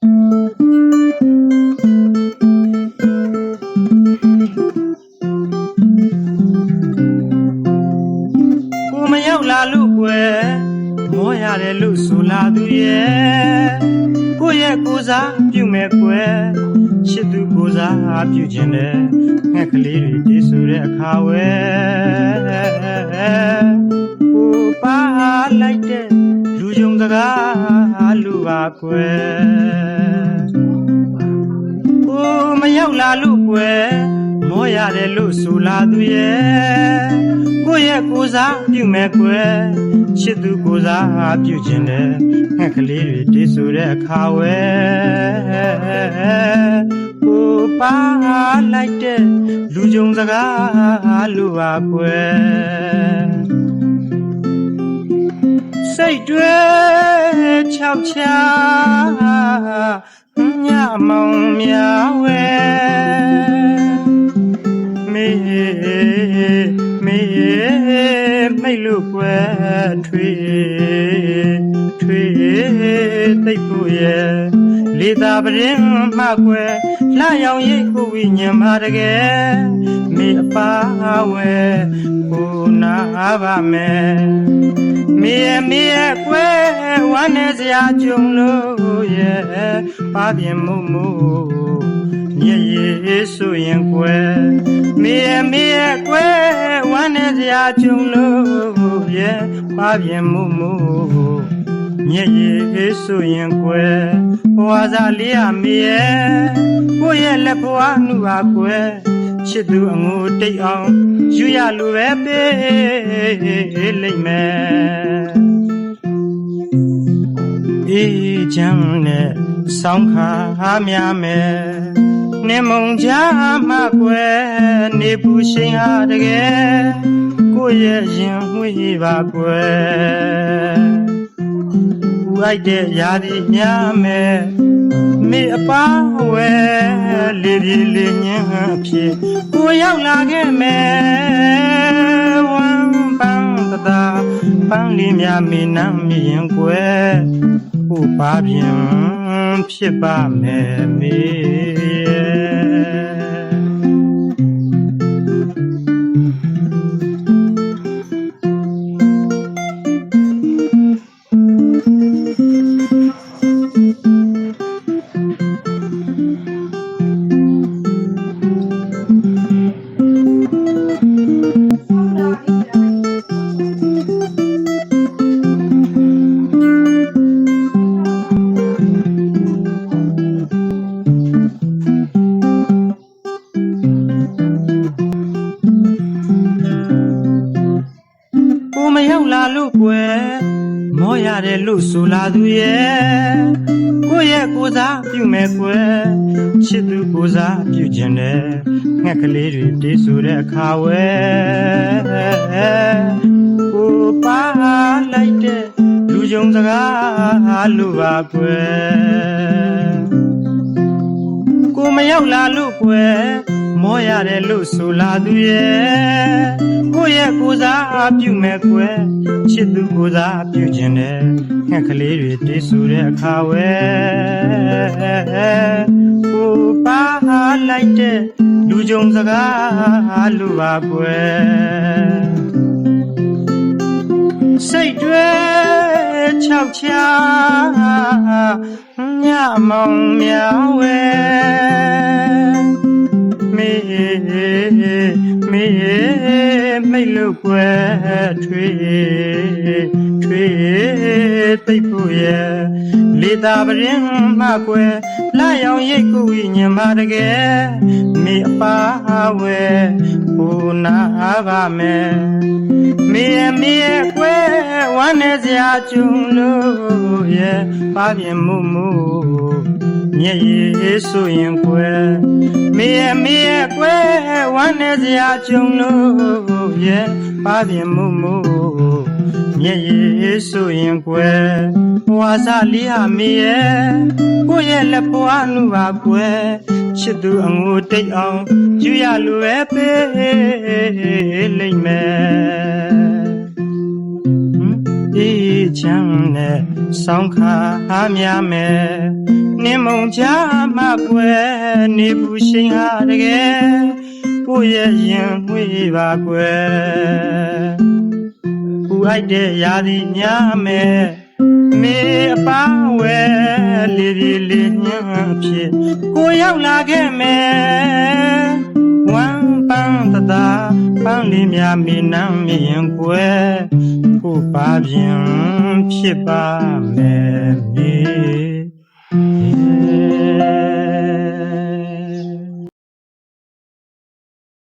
ကိုမရောက်လာလို့ကွယ်မောရတယ်လို့ဆိုလာသူရဲ့ကိုရဲ့ကိုစားပြုမဲ့ကွယ်ချစ်သူကိုစားပြုခြင်းနဲ့ငှက်ကလေးတွေတည်ဆိုတဲ့အခါဝဲကိုပါလိုက်တဲ့လူယုံစကားလူပါကွယ်ကိုမ ရောက်လာလို့ကွယ်မောရတယ်လို့ဆိုလာသူရဲ့ကိုရဲ့ကိုစားပြုမဲ့ကွယ်ချစ်သူကိုစားပြုခြင်းနဲ့ငှက်ကလေးတွေတည်ဆိုတဲ့အခါဝဲကိုပါလိုက်တဲ့လူယုံစကားလူပါကွယ်စိတ်တွေချောက်ချာညမောင်များဝဲ မေမိတ်လို့ကွယ်ထွေထွေသိပ်ဖို့ရဲ့လေသာပရင်မှကွယ်လှရောင်ရိတ်ကိုဝိညာဉ်မှာတကယ်မေအပါဝဲကိုနာပါမယ်မေရဲ့မေရဲ့ကွယ်ဝမ်းနေစရာကြုံလို့ရဲ့ပါပြင်မှုမှု ညစ်ရည်ဆိုရင်ကွယ်မေရဲ့မေရဲ့ကွယ်ဝမ်းနေစရာကြုံလို့ရဲ့ပါပြင်မှုမှုညစ်ရည်ဆိုရင်ကွယ်ဘဝစားလေးရမေရဲ့ကိုယ့်ရဲ့လက်ဘဝနှူပါကွယ်ချစ်သူအငိုတိတ်အောင်ယူရလိုပဲပေးလိမ့်မယ်အေးချမ်းနဲ့ဆောင်းခါများမယ် နေမုံချမှကွယ်နေပူရှိန်ဟာတကယ်ကိုယ့်ရဲ့ရင်ဝေးပါကွယ်ဦးအိုက်တဲ့ရာသီများမယ်မေအပါဝဲလေးပြေလေးညင်းအဖြစ်ကိုရောက်လာခဲ့မယ်ဝမ်ပန်းတသာပန်းလေးများမေနမ်းမြင်ကွယ် ဟိုပါပြင်ဖြစ်ပါမယ်မေ ကိုမရောက်လာလို့ကွယ်မောရတယ်လို့ဆိုလာသူရဲ့ကိုယ့်ရဲ့ကိုစားပြုမဲ့ကွယ်ချစ်သူကိုစားပြုခြင်းနဲ့ငှက်ကလေးတွေတေးဆိုတဲ့အခါဝဲကိုပါလိုက်တဲ့လူယုံစကားလူပါကွယ်ကိုမရောက်လာလို့ကွယ် မောရတယ်လို့ဆိုလာသူရဲ့ကိုယ့်ရဲ့ကိုစားပြုမဲ့ကွယ်ချစ်သူကိုစားပြုခြင်းနဲ့ငှက်ကလေးတွေတေးဆိုတဲ့အခါဝဲကိုပါလိုက်တဲ့လူကြုံစကားလူပါကွယ်စိတ်တွေချောက်ချာညမောင်များဝဲ ယ်ထွေထွေသိပ်ဖို့ရဲ့လေသာပရင်မှကွယ်လာရောင်ရိတ်ကိုဝိညာဉ်မှာတကယ်မေအပါဝဲဟိုနာပါမယ်မေရဲ့မေရဲ့ကွယ်ဝမ်းနေစရာကြုံလို့ရဲ့ပါပြင်မှုမှုညစ်ရည်ဆိုရင်ကွယ် မေရဲ့မေရဲ့ကွယ်ဝမ်းနေစရာကြုံလို့ရဲ့ပါပြင်မှုမှုညစ်ရည်ဆိုရင်ကွယ်ဝါစာလေးဟာမေရဲ့ကိုယ့်ရဲ့လက်ပွားနုပါကွယ်ချစ်သူအငိုတိတ်အောင်ယူရလိုပဲပေးလိမ့်မယ်အေးချမ်းနဲ့ဆောင်းခါများမယ်နင်းမုံကြမှကွယ် နေဘူးရှိန်ဟာတကယ်ကိုယ့်ရဲ့ရင်မွေးပါကွယ်ပူအိုက်တဲ့ရာသီညမဲ့မေအပဝဲလေးလေးလေးညံဖြစ်ကိုရောက်လာခဲ့မယ်ဝမ်းပန်းတသာပန်းလေးများမေနမ်းမြင်ကွယ်ကိုပါပြန်ဖြစ်ပါမယ်မေ